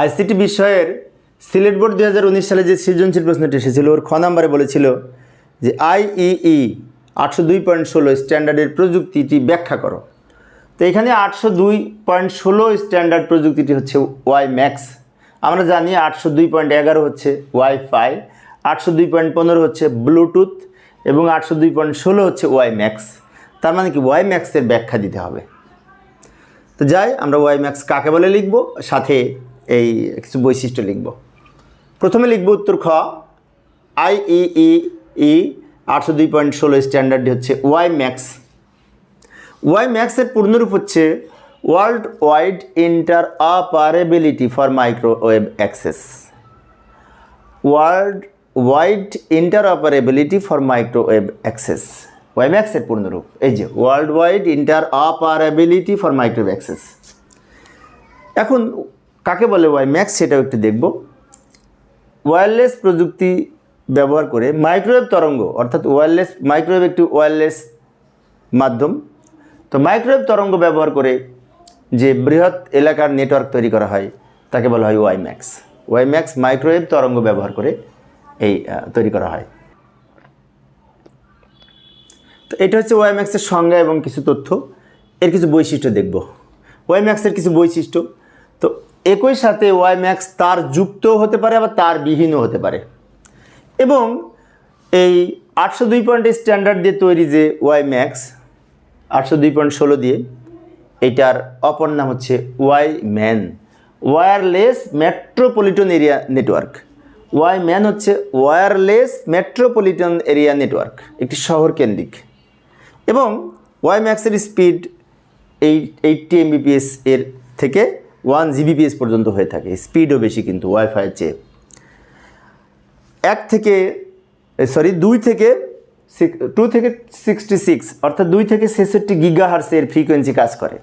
ICT বিষয়ের Sylhet board দু হাজার উনিশ সালে যে সৃজনশীল প্রশ্নটি এসেছিল, ওর খ নাম্বারে বলেছিল যে আইইই আটশো দুই পয়েন্ট ষোলো স্ট্যান্ডার্ডের প্রযুক্তিটি ব্যাখ্যা করো। তো এখানে আটশো দুই পয়েন্ট ষোলো স্ট্যান্ডার্ড প্রযুক্তিটি হচ্ছে ওয়াই ম্যাক্স। আমরা জানি আটশো দুই পয়েন্ট এগারো হচ্ছে ওয়াইফাই আটশো দুই পয়েন্ট পনেরো হচ্ছে ব্লুটুথ এবং আটশো দুই পয়েন্ট ষোলো হচ্ছে ওয়াই ম্যাক্স। তার মানে কি ওয়াই ম্যাক্সের ব্যাখ্যা দিতে হবে। তো যাই, আমরা ওয়াই ম্যাক্স কাকে বলে লিখব? সাথে এই কিছু বৈশিষ্ট্য লিখব। প্রথমে লিখব উত্তর খ। আইইই ই আটশো দুই পয়েন্ট ষোলো স্ট্যান্ডার্ডটি হচ্ছে ওয়াই ম্যাক্স। ওয়াই ম্যাক্সের পূর্ণরূপ হচ্ছে world wide interoperability for microwave access world wide interoperability for microwave access Y ম্যাক্সের পূর্ণরূপ, এই যে world wide interoperability for microwave access এখন কাকে বলে ওয়াই ম্যাক্স সেটাও একটু দেখব। ওয়্যারলেস প্রযুক্তি ব্যবহার করে মাইক্রোওয়েভ তরঙ্গ, অর্থাৎ ওয়্যারলেস মাইক্রোওয়েভ একটি ওয়্যারলেস মাধ্যম। তো মাইক্রোওয়েভ তরঙ্গ ব্যবহার করে যে বৃহৎ এলাকার নেটওয়ার্ক তৈরি করা হয়, তাকে বলা হয় WiMAX WiMAX microwave তরঙ্গ ব্যবহার করে এই তৈরি করা হয়। তো এটা হচ্ছে ওয়াই ম্যাক্সের সংজ্ঞা এবং কিছু তথ্য। এর কিছু বৈশিষ্ট্য দেখব। ওয়াই ম্যাক্সের কিছু বৈশিষ্ট্য। তো একই সাথে ওয়াই ম্যাক্স তার যুক্তও হতে পারে, আবার তার বিহীনও হতে পারে। এবং এই আটশো দুই পয়েন্ট স্ট্যান্ডার্ড দিয়ে তৈরি যে ওয়াই ম্যাক্স আটশো দুই পয়েন্ট ষোলো দিয়ে, এটার অপর নাম হচ্ছে WiMAN wireless metropolitan area network WiMAN হচ্ছে ওয়্যারলেস মেট্রোপলিটন এরিয়া নেটওয়ার্ক একটি শহর কেন্দ্রিক। এবং ওয়াই ম্যাক্সের স্পিড এই এইটটি এমবিপিএস এর থেকে ওয়ান জিবিপিএস পর্যন্ত হয়ে থাকে। স্পিডও বেশি কিন্তু ওয়াইফাইয়ের চেয়ে। এক থেকে সরি দুই থেকে টু থেকে সিক্সটি সিক্স অর্থাৎ দুই থেকে ছেষট্টি গিগা হার্সের ফ্রিকোয়েন্সি কাজ করে।